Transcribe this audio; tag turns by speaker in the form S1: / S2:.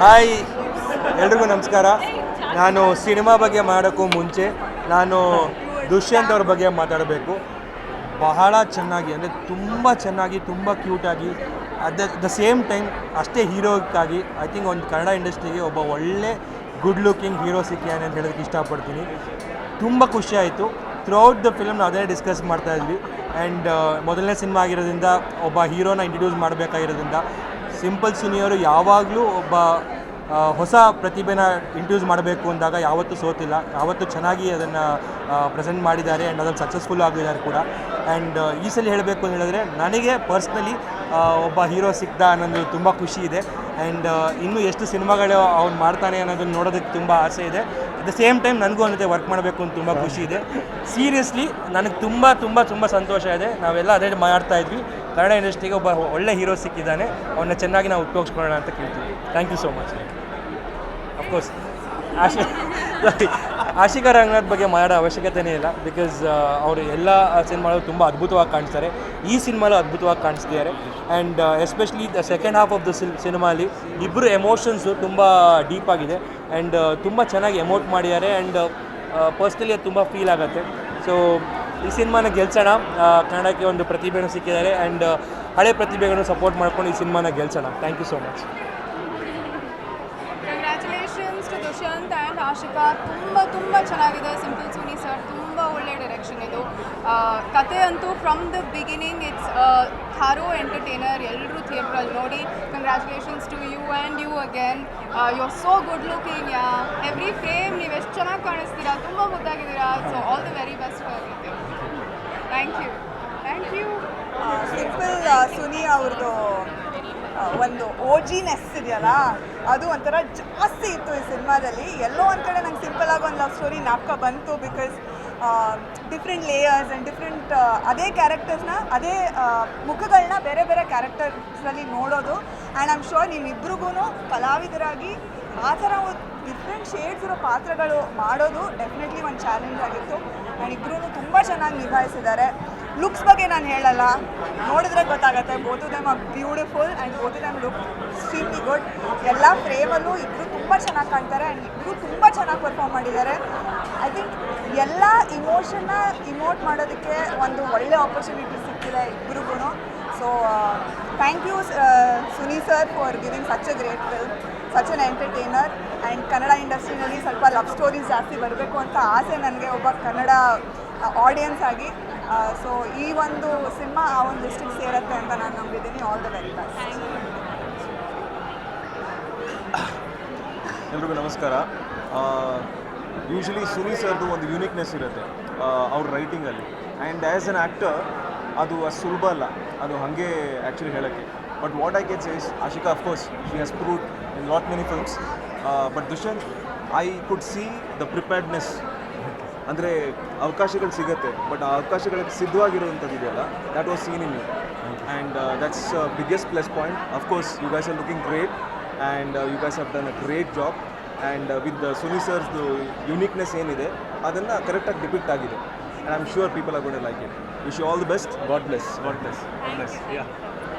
S1: Hi, ಎಲ್ರಿಗೂ ನಮಸ್ಕಾರ. ನಾನು ಸಿನಿಮಾ ಬಗ್ಗೆ ಮಾಡೋಕ್ಕೂ ಮುಂಚೆ ನಾನು ದುಷ್ಯಂತ್ ಅವ್ರ ಬಗ್ಗೆ ಮಾತಾಡಬೇಕು. ಬಹಳ ಚೆನ್ನಾಗಿ, ಅಂದರೆ ತುಂಬ ಚೆನ್ನಾಗಿ, ತುಂಬ ಕ್ಯೂಟಾಗಿ ಅಟ್ ದ ಸೇಮ್ ಟೈಮ್ ಅಷ್ಟೇ ಹೀರೋಕ್ಕಾಗಿ ಐ ಥಿಂಕ್ ಒಂದು ಕನ್ನಡ ಇಂಡಸ್ಟ್ರಿಗೆ ಒಬ್ಬ ಒಳ್ಳೆ ಗುಡ್ ಲುಕಿಂಗ್ ಹೀರೋ ಸಿಕ್ಕಿಯಾನೆ ಅಂತ ಹೇಳೋದಕ್ಕೆ ಇಷ್ಟಪಡ್ತೀನಿ. ತುಂಬ ಖುಷಿ ಆಯಿತು. ಥ್ರೂಔಟ್ ದ ಫಿಲ್ಮ್ ನಾವು ಅದೇ ಡಿಸ್ಕಸ್ ಮಾಡ್ತಾ ಇದ್ವಿ. ಆ್ಯಂಡ್ ಮೊದಲನೇ ಸಿನಿಮಾ ಆಗಿರೋದ್ರಿಂದ ಒಬ್ಬ ಹೀರೋನ ಇಂಟ್ರಡ್ಯೂಸ್ ಮಾಡಬೇಕಾಗಿರೋದ್ರಿಂದ ಸಿಂಪಲ್ ಸಿನಿಯರು ಯಾವಾಗಲೂ ಒಬ್ಬ ಹೊಸ ಪ್ರತಿಭೆನ ಇಂಟ್ರೂಸ್ ಮಾಡಬೇಕು ಅಂದಾಗ ಯಾವತ್ತೂ ಸೋತಿಲ್ಲ. ಯಾವತ್ತೂ ಚೆನ್ನಾಗಿ ಅದನ್ನು ಪ್ರೆಸೆಂಟ್ ಮಾಡಿದ್ದಾರೆ ಆ್ಯಂಡ್ ಅದನ್ನು ಸಕ್ಸಸ್ಫುಲ್ ಆಗಿದ್ದಾರೆ ಕೂಡ. ಆ್ಯಂಡ್ ಈ ಸಲ ಹೇಳಬೇಕು ಅಂತ ಹೇಳಿದ್ರೆ ನನಗೆ ಪರ್ಸ್ನಲಿ ಒಬ್ಬ ಹೀರೋ ಸಿಕ್ತ ಅನ್ನೋದು ತುಂಬ ಖುಷಿ ಇದೆ. ಆ್ಯಂಡ್ ಇನ್ನೂ ಎಷ್ಟು ಸಿನಿಮಾಗಳು ಅವ್ನು ಮಾಡ್ತಾನೆ ಅನ್ನೋದನ್ನು ನೋಡೋದಕ್ಕೆ ತುಂಬ ಆಸೆ ಇದೆ. ಅಟ್ ದ ಸೇಮ್ ಟೈಮ್ ನನಗೂ ಅವನ ವರ್ಕ್ ಮಾಡಬೇಕು ಅಂತ ತುಂಬ ಖುಷಿ ಇದೆ. ಸೀರಿಯಸ್ಲಿ ನನಗೆ ತುಂಬ ತುಂಬ ತುಂಬ ಸಂತೋಷ ಇದೆ. ನಾವೆಲ್ಲ ಅದೇ ಮಾಡ್ತಾ ಇದ್ವಿ. ಕನ್ನಡ ಇಂಡಸ್ಟ್ರಿಗೆ ಒಬ್ಬ ಒಳ್ಳೆ ಹೀರೋ ಸಿಕ್ಕಿದ್ದಾನೆ, ಅವನ್ನ ಚೆನ್ನಾಗಿ ನಾವು ಉಪಯೋಗಿಸ್ಕೊಳ್ಳೋಣ ಅಂತ ಕೇಳ್ತೀವಿ. Thank you so much of course Ashi Ashika Ranganath ಬಗ್ಗೆ ಮಾಡೋ ಅವಶ್ಯಕತೆನೇ ಇಲ್ಲ ಬಿಕಾಸ್ ಅವರು ಎಲ್ಲ ಸಿನಿಮಾಗಳು ತುಂಬ ಅದ್ಭುತವಾಗಿ ಕಾಣಿಸ್ತಾರೆ. ಈ ಸಿನಿಮಾಲು ಅದ್ಭುತವಾಗಿ ಕಾಣಿಸ್ತಿದ್ದಾರೆ. And especially the second half of the ಸಿನಿಮಾಲಿ ಇಬ್ಬರು ಎಮೋಷನ್ಸು ತುಂಬ ಡೀಪ್ ಆಗಿದೆ. ಆ್ಯಂಡ್ ತುಂಬ ಚೆನ್ನಾಗಿ ಎಮೋಟ್ ಮಾಡಿದ್ದಾರೆ. ಆ್ಯಂಡ್ ಪರ್ಸ್ನಲಿ ಅದು ತುಂಬ ಫೀಲ್ ಆಗುತ್ತೆ. ಸೊ ಈ ಸಿನಿಮಾನ ಗೆಲ್ಸೋಣ. ಕನ್ನಡಕ್ಕೆ ಒಂದು ಪ್ರತಿಭೆನೂ ಸಿಕ್ಕಿದ್ದಾರೆ. ಆ್ಯಂಡ್ ಹಳೆ ಪ್ರತಿಭೆಗಳನ್ನು ಸಪೋರ್ಟ್ ಮಾಡ್ಕೊಂಡು ಈ ಸಿನಿಮಾನ ಗೆಲ್ಸೋಣ. Thank you so much
S2: congratulations to Dushyanth and Ashika ತುಂಬ ತುಂಬ ಚೆನ್ನಾಗಿದೆ ಸಿಂಪಲ್ ಸುನಿ ಸರ್ ತುಂಬ ಒಳ್ಳೆ ಡೈರೆಕ್ಷನ್ ಇದು. ಕತೆ ಅಂತೂ from the beginning it's thorough entertainer ಎಲ್ಲರೂ ಥಿಯೇಟ್ರಲ್ಲಿ ನೋಡಿ congratulations to you and you again you are so good looking yeah every frame ನೀವು ಎಷ್ಟು ಚೆನ್ನಾಗಿ ಕಾಣಿಸ್ತೀರಾ? ತುಂಬ ಮುದ್ದಾಗಿದ್ದೀರಾ? So all the very best for thank you thank you
S3: simple Suni ಅವ್ರದ್ದು ಒಂದು ಓಜಿನೆಸ್ ಇದೆಯಲ್ಲ, ಅದು ಒಂಥರ ಜಾಸ್ತಿ ಇತ್ತು ಈ ಸಿನಿಮಾದಲ್ಲಿ. ಎಲ್ಲೋ ಒಂದು ಕಡೆ ನಂಗೆ ಸಿಂಪಲ್ ಆಗಿ ಒಂದು ಲವ್ ಸ್ಟೋರಿ ನಾಪ್ಕ ಬಂತು because different layers and different ಅದೇ ಕ್ಯಾರೆಕ್ಟರ್ಸ್ನ ಅದೇ ಮುಖಗಳನ್ನ ಬೇರೆ ಬೇರೆ ಕ್ಯಾರೆಕ್ಟರ್ಸ್ನಲ್ಲಿ ನೋಡೋದು. ಆ್ಯಂಡ್ ಐಮ್ ಶೋರ್ ನಿಮ್ಮಿಬ್ರಿಗೂ ಕಲಾವಿದರಾಗಿ ಆ ಥರ ಡಿಫ್ರೆಂಟ್ ಶೇಡ್ಸ್ ಇರೋ ಪಾತ್ರಗಳು ಮಾಡೋದು ಡೆಫಿನೆಟ್ಲಿ ಒಂದು ಚಾಲೆಂಜ್ ಆಗಿತ್ತು. ಆ್ಯಂಡ್ ಇಬ್ಬರೂ ತುಂಬ ಚೆನ್ನಾಗಿ ನಿಭಾಯಿಸಿದ್ದಾರೆ. ಲುಕ್ಸ್ ಬಗ್ಗೆ ನಾನು ಹೇಳಲ್ಲ. ನೋಡಿದ್ರೆ ಗೊತ್ತಾಗುತ್ತೆ. Both them are beautiful and both them look extremely good ಎಲ್ಲ ಫ್ರೇಮಲ್ಲೂ ಇಬ್ಬರು ತುಂಬ ಚೆನ್ನಾಗಿ ಕಾಣ್ತಾರೆ ಆ್ಯಂಡ್ ಇಬ್ಬರು ತುಂಬ ಚೆನ್ನಾಗಿ ಪರ್ಫಾರ್ಮ್ ಮಾಡಿದ್ದಾರೆ. ಐ ಥಿಂಕ್ ಎಲ್ಲ ಇಮೋಷನ್ನ ಇಮೋಟ್ ಮಾಡೋದಕ್ಕೆ ಒಂದು ಒಳ್ಳೆ ಆಪರ್ಚುನಿಟಿ ಸಿಕ್ಕಿದೆ ಇಬ್ಬರಿಗೂ so thank you Suni sir for giving such a great film such an entertainer and Kannada ಇಂಡಸ್ಟ್ರಿನಲ್ಲಿ ಸ್ವಲ್ಪ ಲವ್ ಸ್ಟೋರೀಸ್ ಜಾಸ್ತಿ ಬರಬೇಕು ಅಂತ ಆಸೆ ನನಗೆ ಒಬ್ಬ ಕನ್ನಡ ಆಡಿಯನ್ಸ್ ಆಗಿ. ಸೊ ಈ ಒಂದು ಸಿನಿಮಾ ಆ ಒಂದು ಲಿಸ್ಟಿಗೆ ಸೇರುತ್ತೆ ಅಂತ ನಾನು ನಂಬಿದ್ದೀನಿ. ಆಲ್ ದ ವೆರಿ ಬೆಸ್ಟ್
S4: ಎಲ್ರಿಗೂ ನಮಸ್ಕಾರ. ಯೂಶ್ವಲಿ ಸುನಿ ಸರ್ದು ಒಂದು ಯೂನಿಕ್ನೆಸ್ ಇರುತ್ತೆ ಅವ್ರ ರೈಟಿಂಗಲ್ಲಿ ಆ್ಯಂಡ್ ಆ್ಯಸ್ ಅನ್ ಆ್ಯಕ್ಟರ್ ಅದು ಅಷ್ಟು ಸುಲಭ ಅಲ್ಲ. ಅದು ಹಾಗೆ ಆ್ಯಕ್ಚುಲಿ ಹೇಳೋಕ್ಕೆ. But what I can says Ashika of course she has proved in lot many films but Dushyanth I could see the preparedness ಅಂದರೆ ಅವಕಾಶಗಳು ಸಿಗುತ್ತೆ ಬಟ್ ಆ ಅವಕಾಶಗಳಿಗೆ ಸಿದ್ಧವಾಗಿರುವಂಥದ್ದು ಇದೆಯಲ್ಲ that was seen in you and that's biggest plus point of course you guys are looking great and you guys have done a great job and with Suni ಸರ್ಸ್ದು uniqueness ಏನಿದೆ, ಅದನ್ನು ಕರೆಕ್ಟಾಗಿ ಡಿಪಿಕ್ಟ್ ಆಗಿದೆ. And I am sure people are gonna like it wish all the best God bless God bless God bless yeah